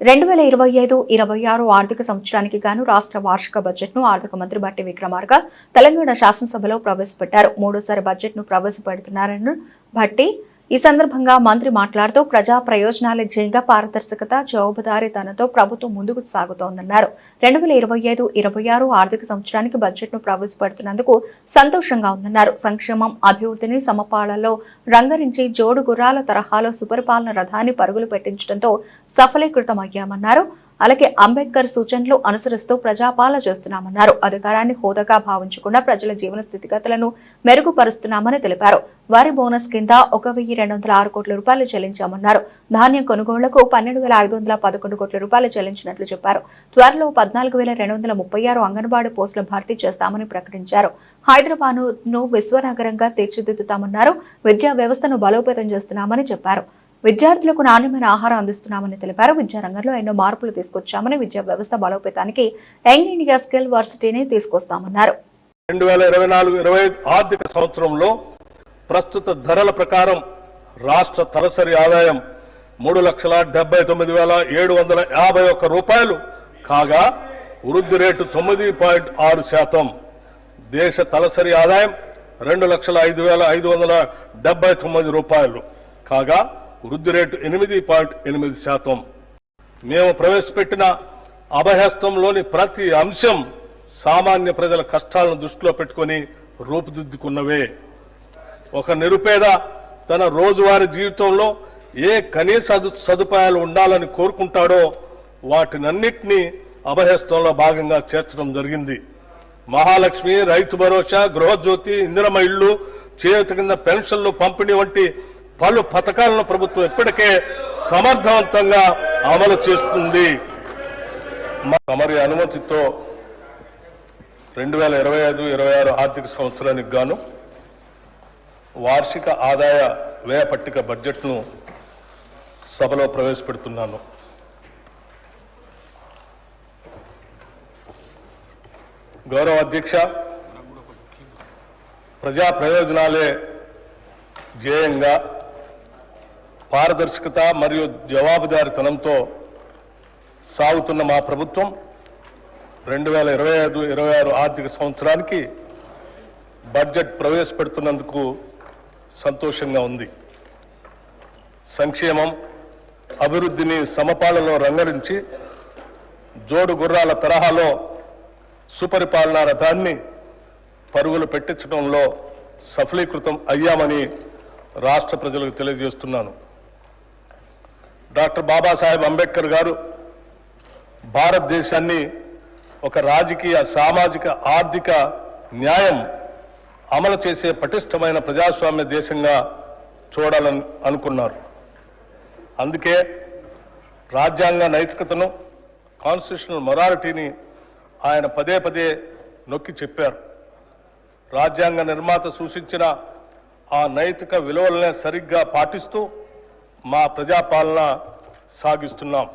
రెండు వేల ఇరవై ఐదు ఇరవై ఆరు ఆర్థిక సంవత్సరానికి గాను రాష్ట్ర వార్షిక బడ్జెట్ను ఆర్థిక మంత్రి బట్టి విక్రమార్క తెలంగాణ శాసనసభలో ప్రవేశపెట్టారు. మూడోసారి బడ్జెట్ను ప్రవేశపెడుతున్నారని భట్టి ఈ సందర్భంగా మంత్రి మాట్లాడుతూ ప్రజా ప్రయోజనాల జయంగా పారదర్శకత జవాబుదారీతనంతో ప్రభుత్వం ముందుకు సాగుతోందన్నారు. రెండు వేల ఇరవై ఐదు ఇరవై ఆరు ఆర్థిక సంవత్సరానికి బడ్జెట్ను ప్రవేశపెడుతున్నందుకు సంతోషంగా ఉందన్నారు. సంక్షేమం అభివృద్ధిని సమపాళలో రంగరించి జోడు గుర్రాల తరహాలో సుపరిపాలన రథాన్ని పరుగులు పెట్టించడంతో సఫలీకృతమయ్యామన్నారు. అలాగే అంబేద్కర్ సూచనలు అనుసరిస్తూ ప్రజాపాలన చేస్తున్నామన్నారు. అధికారాన్ని హోదాగా భావించకుండా ప్రజల జీవన స్థితిగతులను మెరుగుపరుస్తున్నామని తెలిపారు. వారి బోనస్ కింద ఒక వెయ్యి రెండు వందల ఆరు కోట్ల రూపాయలు చెల్లించామన్నారు. ధాన్యం కొనుగోళ్ళకు పన్నెండు వేల ఐదు వందల పదకొండు కోట్ల రూపాయలు చెల్లించినట్లు చెప్పారు. త్వరలో పద్నాలుగు వేల రెండు వందల ముప్పై ఆరు అంగన్వాడీ పోస్టులు భర్తీ చేస్తామని ప్రకటించారు. హైదరాబాద్ను విశ్వనగరంగా తీర్చిదిద్దుతామన్నారు. విద్యా వ్యవస్థను బలోపేతం చేస్తున్నామని చెప్పారు. విద్యార్థులకు నాణ్యమైన ఆహారం అందిస్తున్నామని తెలిపారు. విద్యారంగంలో ఎన్నో మార్పులు తీసుకొచ్చామని విద్యా వ్యవస్థ బలోపేతానికి యంగ్ ఇండియా స్కిల్ వర్సిటీని తీసుకొస్తామన్నారు. రెండు వేల ఇరవై నాలుగు ఇరవై ఐదు ఆర్థిక సంవత్సరంలో ప్రస్తుత ధరల ప్రకారం రాష్ట్ర తలసరి ఆదాయం మూడు లక్షల డెబ్బై తొమ్మిది వేల ఏడు వందల యాభై ఒక్క రూపాయలు కాగా వృద్ధి రేటు తొమ్మిది పాయింట్ ఆరు శాతం. దేశ తలసరి ఆదాయం రెండు లక్షల ఐదు వేల ఐదు వందల డెబ్బై తొమ్మిది రూపాయలు కాగా వృద్ధి రేటు ఎనిమిది పాయింట్ ఎనిమిది శాతం. మేము ప్రవేశపెట్టిన అభయస్తంలోని ప్రతి అంశం సామాన్య ప్రజల కష్టాలను దృష్టిలో పెట్టుకొని రూపుదిద్దుకున్నవే. ఒక నిరుపేద తన రోజువారీ జీవితంలో ఏ కనీస సదుపాయాలు ఉండాలని కోరుకుంటాడో వాటినన్నింటినీ అభయస్తంలో భాగంగా చేర్చడం జరిగింది. మహాలక్ష్మి రైతు భరోసా గృహజ్యోతి ఇందిరమ ఇళ్ళు చేతి కింద పెన్షన్లు పంపిణీ వంటి పలు పథకాలను ప్రభుత్వం ఇప్పటికే సమర్థవంతంగా అమలు చేస్తుంది. మరి అనుమతితో రెండు వేల ఇరవై ఐదు ఇరవై ఆరు ఆర్థిక సంవత్సరానికి గాను వార్షిక ఆదాయ వ్యయ పట్టిక బడ్జెట్ను సభలో ప్రవేశపెడుతున్నాను. గౌరవ అధ్యక్ష ప్రజా ప్రయోజనాలే ధ్యేయంగా పారదర్శకత మరియు జవాబుదారితనంతో సాగుతున్న మా ప్రభుత్వం రెండు వేల ఇరవై ఐదు ఇరవై ఆరు ఆర్థిక సంవత్సరానికి బడ్జెట్ ప్రవేశపెడుతున్నందుకు సంతోషంగా ఉంది. సంక్షేమం అభివృద్ధిని సమపాలలో రంగరించి జోడు గుర్రాల తరహాలో సుపరిపాలనా రథాన్ని పరుగులు పెట్టించడంలో సఫలీకృతం అయ్యామని రాష్ట్ర ప్రజలకు తెలియజేస్తున్నాను. డాక్టర్ బాబాసాహెబ్ అంబేద్కర్ గారు భారతదేశాన్ని ఒక రాజకీయ సామాజిక ఆర్థిక న్యాయం అమలు చేసే పటిష్టమైన ప్రజాస్వామ్య దేశంగా చూడాలని అనుకున్నారు. అందుకే రాజ్యాంగ నైతికతను కాన్స్టిట్యూషనల్ మొరాలిటీని ఆయన పదే పదే నొక్కి చెప్పారు. రాజ్యాంగ నిర్మాత సూచించిన ఆ నైతిక విలువలనే సరిగ్గా పాటిస్తూ మా ప్రజాపాలన సాగిస్తున్నాం.